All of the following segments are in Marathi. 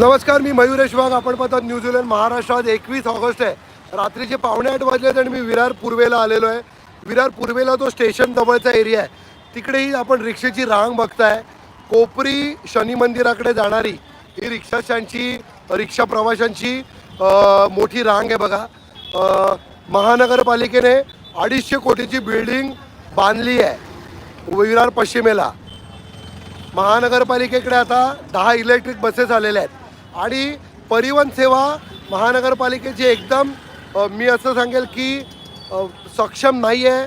नमस्कार मी मयुरेश वाघ आपण पाहतात न्यूझीलंड महाराष्ट्रात एकवीस ऑगस्ट आहे. रात्रीचे पावणे आठ वाजले आणि मी विरार पूर्वेला आलेलो आहे. विरार पूर्वेला तो स्टेशन जवळचा एरिया आहे. तिकडेही आपण रिक्षेची रांग बघताय. कोपरी शनी मंदिराकडे जाणारी ही रिक्षाशांची रिक्षा प्रवाशांची मोठी रांग आहे बघा. महानगरपालिकेने अडीचशे कोटीची बिल्डिंग बांधली आहे. विरार पश्चिमेला. महानगरपालिकेकडे आता दहा इलेक्ट्रिक बसेस आलेल्या आहेत. आणि परिवहन सेवा महानगरपालिकेची एकदम मी असं सांगेल की सक्षम नाही आहे.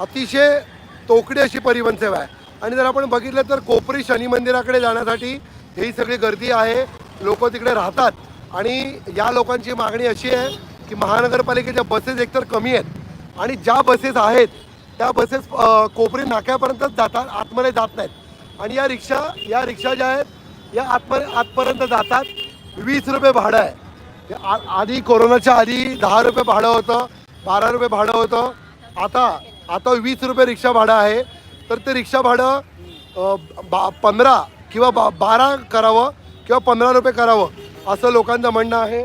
अतिशय तोकडी अशी परिवहन सेवा आहे. आणि जर आपण बघितलं तर कोपरी शनी मंदिराकडे जाण्यासाठी ही सगळी गर्दी आहे. लोक तिकडे राहतात. आणि या लोकांची मागणी अशी आहे की महानगरपालिकेच्या बसेस एकतर कमी आहेत. आणि ज्या बसेस आहेत त्या बसेस कोपरी नाक्यापर्यंतच जातात आतमध्ये जात नाहीत. आणि या रिक्षा या रिक्षा ज्या आहेत या आतपर्यंत आतपर्यंत जातात. वीस रुपये भाडं आहे. आ- आधी कोरोनाच्या आधी दहा रुपये भाडं होतं बारा रुपये भाडं होतं. आता आता वीस रुपये रिक्षा भाडं आहे. तर ते रिक्षा भाडं बा पंधरा किंवा बा बारा करावं किंवा पंधरा रुपये करावं असं लोकांचं म्हणणं आहे.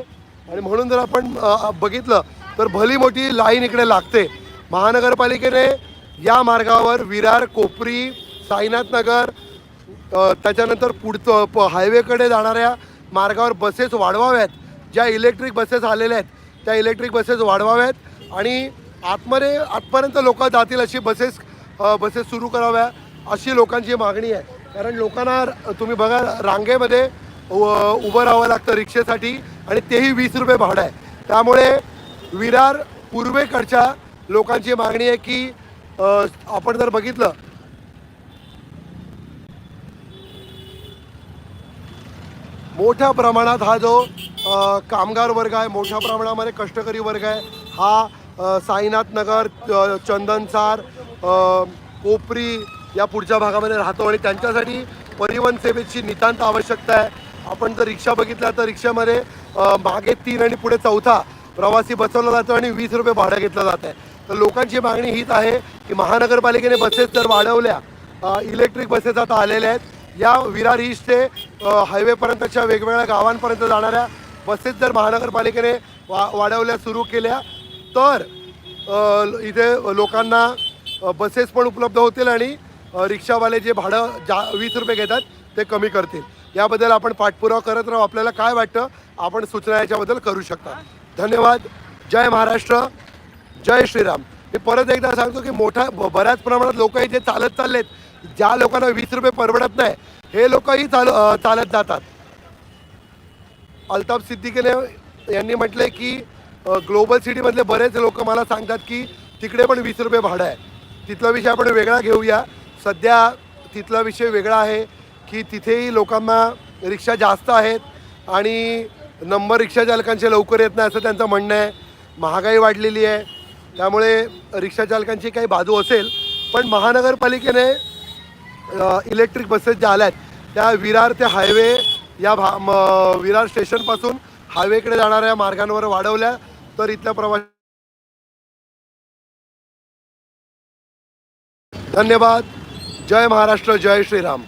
आणि म्हणून जर आपण बघितलं तर भली मोठी लाईन इकडे लागते. महानगरपालिकेने या मार्गावर विरार कोपरी साईनाथ नगर त्याच्यानंतर पुढचं प हायवेकडे जाणाऱ्या मार्गावर बसेस वाढवाव्यात. ज्या इलेक्ट्रिक बसेस आलेल्या आहेत त्या इलेक्ट्रिक बसेस वाढवाव्यात. आणि आतमध्ये आतपर्यंत लोक जातील अशी बसेस बसेस सुरू कराव्या अशी लोकांची मागणी आहे. कारण लोकांना तुम्ही बघा रांगेमध्ये उभं राहावं लागतं रिक्षेसाठी आणि तेही वीस रुपये भाडं आहे. त्यामुळे विरार पूर्वेकडच्या लोकांची मागणी आहे की आपण जर बघितलं मोठ्या प्रमाणात हा जो कामगार वर्ग आहे मोठ्या प्रमाणामध्ये कष्टकरी वर्ग आहे हा साईनाथ नगर चंदनसार कोपरी या पुढच्या भागामध्ये राहतो आणि त्यांच्यासाठी परिवहन सेवेची नितांत आवश्यकता आहे. आपण जर रिक्षा बघितल्या तर रिक्षामध्ये मागे तीन आणि पुढे चौथा प्रवासी बसवला जातो आणि वीस रुपये भाडं घेतलं जात आहे. तर लोकांची मागणी हीच आहे की महानगरपालिकेने बसेस जर वाढवल्या इलेक्ट्रिक बसेस आता आलेल्या आहेत. या विरार ईस्ट ते हायवेपर्यंतच्या वेगवेगळ्या गावांपर्यंत जाणाऱ्या बसेस जर महानगरपालिकेने वा वाढवल्या सुरू केल्या तर इथे लोकांना बसेस पण उपलब्ध होतील आणि रिक्षावाले जे भाडं जा वीस रुपये घेतात ते कमी करतील. याबद्दल आपण पाठपुरावा करत राहू. आपल्याला काय वाटतं आपण सूचना याच्याबद्दल करू शकता. धन्यवाद. जय महाराष्ट्र. जय श्रीराम. मी परत एकदा सांगतो की मोठ्या ब- बऱ्याच प्रमाणात लोक इथे चालत चाललेत. ज्या लोकांना वीस रुपये परवडत नाही हे लोकही चाल चालत जातात. अल्ताफ सिद्दीकीने यांनी म्हटलंय की ग्लोबल सिटीमधले बरेच लोक मला सांगतात की तिकडे पण वीस रुपये भाडं आहे. तिथला विषय आपण वेगळा घेऊया. सध्या तिथला विषय वेगळा आहे की तिथेही लोकांना रिक्षा जास्त आहेत आणि नंबर रिक्षा चालकांचे लवकर येत नाही असं त्यांचं म्हणणं आहे. महागाई वाढलेली आहे. त्यामुळे रिक्षा चालकांची काही बाजू असेल. पण महानगरपालिकेने इलेक्ट्रिक बसेस ज्या आल्या आहेत त्या विरार ते हायवे या भा म, विरार स्टेशनपासून हायवेकडे जाणाऱ्या मार्गांवर वाढवल्या तर इथल्या प्रवास धन्यवाद. जय महाराष्ट्र जय श्रीराम.